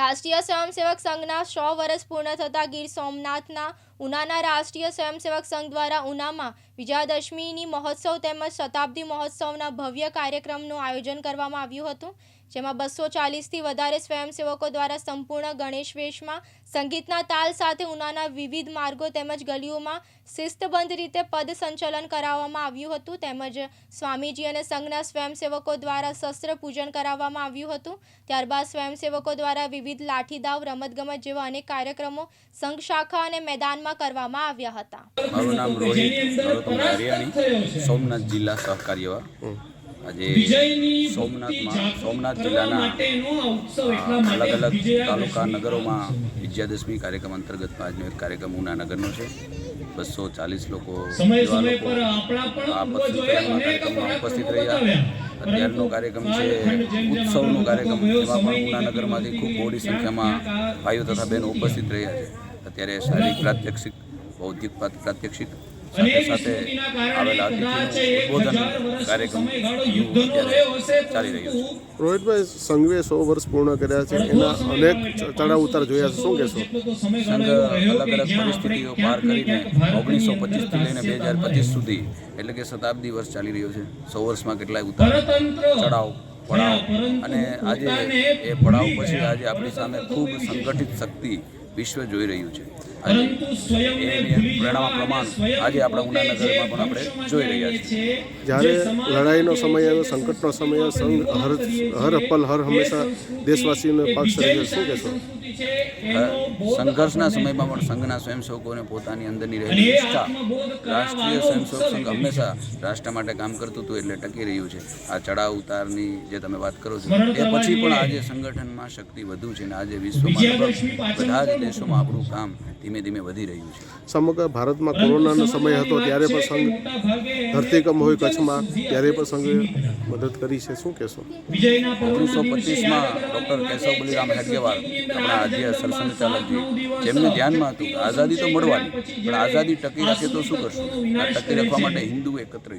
રાષ્ટ્રીય સ્વયંસેવક સંઘના સો વર્ષ પૂર્ણ થતાં ગીર સોમનાથના ઉનાના રાષ્ટ્રીય સ્વયંસેવક સંઘ દ્વારા ઉનામાં વિજયાદશમીની મહોત્સવ તેમજ શતાબ્દી મહોત્સવના ભવ્ય કાર્યક્રમનું આયોજન કરવામાં આવ્યું હતું. જેમાં બસો ચાલીસથી વધારે સ્વયંસેવકો દ્વારા સંપૂર્ણ ગણેશ વેશમાં, સંગીતના તાલ સાથે ઉનાના વિવિધ માર્ગો તેમજ ગલીઓમાં શિસ્તબંધ રીતે પદ સંચલન કરાવવામાં આવ્યું હતું. તેમજ સ્વામીજી અને સંઘના સ્વયંસેવકો દ્વારા શસ્ત્ર પૂજન કરાવવામાં આવ્યું હતું. ત્યારબાદ સ્વયંસેવકો દ્વારા વિવિધ લાઠીદાવ, રમતગમત જેવા અનેક કાર્યક્રમો સંઘ શાખા અને મેદાનમાં કરવામાં આવ્યા હતા. મારું નામ રોહિત સોમનાથ જિલ્લા સહકારી એવા. આજે સોમનાથમાં સોમનાથ જિલ્લાના અલગ અલગ તાલુકા નગરોમાં વિજયાદશમી કાર્યક્રમ અંતર્ગત આજનો એક કાર્યક્રમ ઉના નગરનો છે. બસો ચાલીસ લોકો એવા લોકો આ પથસંચલનના કાર્યક્રમમાં ઉપસ્થિત રહ્યા. અત્યારનો કાર્યક્રમ છે ઉત્સવનો કાર્યક્રમ એમાં પણ ઉના નગરમાંથી ખૂબ મોટી સંખ્યામાં ભાઈઓ તથા બહેનો ઉપસ્થિત રહ્યા છે. અત્યારે શારીરિક પ્રાત્યક્ષિક બૌદ્ધિક પ્રાત- પ્રાત્યક્ષિક સાથે સાથે આવેલા અતિથિનું કાર્યક્રમ ચાલી રહ્યો છે. રોહિતભાઈ સંઘવે સો વર્ષ પૂર્ણ કર્યા છે. એના અનેક ચડાવ ઉતાર જોયા છે. શું કહેશો? સંઘ અલગ અલગ પરિસ્થિતિઓ પાર કરીને ઓગણીસો પચીસથી લઈને બે હજાર પચીસ સુધી એટલે કે શતાબ્દી વર્ષ ચાલી રહ્યો છે. સો વર્ષમાં કેટલાય ઉતાર ચડાવ પડાવ. અને આજે એ પડાવ પછી આજે આપણી સામે ખૂબ સંગઠિત શક્તિ વિશ્વ જોઈ રહ્યું છે. પરિણામ પ્રમાણ આજે આપણા ઉનાનગરમાં પણ આપણે જોઈ રહ્યા છીએ. જ્યારે લડાઈનો સમય આવ્યો સંકટનો સમય આવ્યો સંઘ હર હર પલ હર હંમેશા દેશવાસીઓને પક્ષ રહ્યો શું કહેશો? સંઘર્ષના સમયમાં પણ સંઘના સ્વયંસેવકોને પોતાની અંદરની રહેલી નિષ્ઠા રાષ્ટ્રીય સ્વયંસેવક સંઘ હંમેશા રાષ્ટ્ર માટે કામ કરતું હતું એટલે ટકી રહ્યું છે. આ ચડાવ ઉતારની જે તમે વાત કરો છો એ પછી પણ આજે સંગઠનમાં શક્તિ વધુ છે અને આજે વિશ્વમાં બધા જ દેશોમાં આપણું કામ ધીમે ધીમે વધી રહ્યું છે. સમગ્ર ભારતમાં કોરોનાનો સમય હતો ત્યારે પણ સંઘ ધરતીકંપ હોય કચ્છમાં ત્યારે પણ સંઘે મદદ કરી છે. શું કહેશો? ઓગણીસો પચીસમાં ડૉક્ટર કેશવ બલિરામ હેડગેવાર આપણા આદ્ય સરસંઘચાલકજી જેમને ધ્યાનમાં હતું કે આઝાદી તો મળવાની પણ આઝાદી ટકી રાખે તો શું કરશું? આ ટકી રાખવા માટે હિન્દુ એકત્ર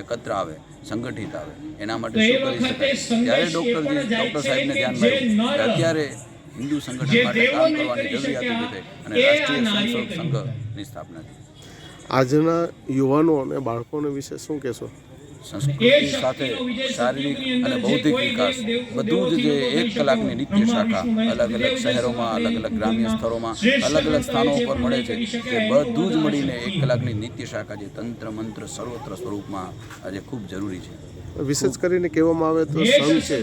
એકત્ર આવે સંગઠિત આવે. એના માટે શું કરી શકાય? ત્યારે ડૉક્ટરજી ડૉક્ટર સાહેબને ધ્યાનમાં આવ્યું અત્યારે હિન્દુ સંગઠન માટે કામ કરવાની જરૂરિયાત ઊભી થઈ અને રાષ્ટ્રીય સ્વયંસેવક સંઘની સ્થાપના થઈ. આજના યુવાનો અને બાળકોને વિશે શું કહેશો? સંસ્કૃતિ સાથે શારીરિક અને બૌદ્ધિક વિકાસ. બધું જ જે એક કલાકની નિત્ય શાખા અલગ અલગ શહેરોમાં અલગ અલગ ગ્રામ્ય સ્થળોમાં અલગ અલગ સ્થાનો ઉપર મળે છે તે બધું જ મળીને એક કલાકની નિત્ય શાખા જે તંત્ર મંત્ર સર્વત્ર સ્વરૂપમાં આજે ખૂબ જરૂરી છે. વિશેષ કરીને કહેવામાં આવે તો સંઘ છે.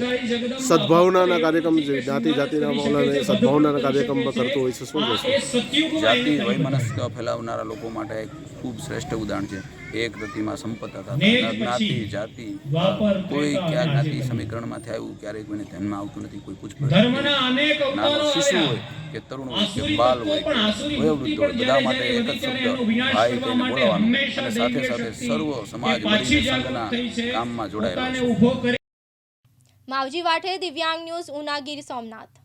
સદભાવનાના કાર્યક્રમ જે જાતિ જાતિના ઓલાને સદભાવનાના કાર્યક્રમ કરતો હોય છે શું કહેશો? જાતિ વયમનસ્ક ફેલાવનારા લોકો માટે એક ખૂબ શ્રેષ્ઠ ઉદાહરણ છે. એક રતિમાં સંપત હતા જ્ઞાતિ જાતિ. કોઈ ક્યાં જ્ઞાતિ સમીકરણમાંથી આવ્યું ક્યારેક મને ધ્યાનમાં આવતું નથી કોઈ પૂછપરછ નાનો શિશુ હોય કે તરુણ હોય કે બાલ હોય કે વયોવૃદ્ધ હોય બધા માટે એક જ શબ્દ. ભાઈ કહીને બોલાવાનું અને સાથે સાથે સર્વ સમાજ મળીને સંઘના કામમાં જોડાયેલો છે. માવજી વાઠે દિવ્યાંગ ન્યૂઝ ઉના ગીર સોમનાથ.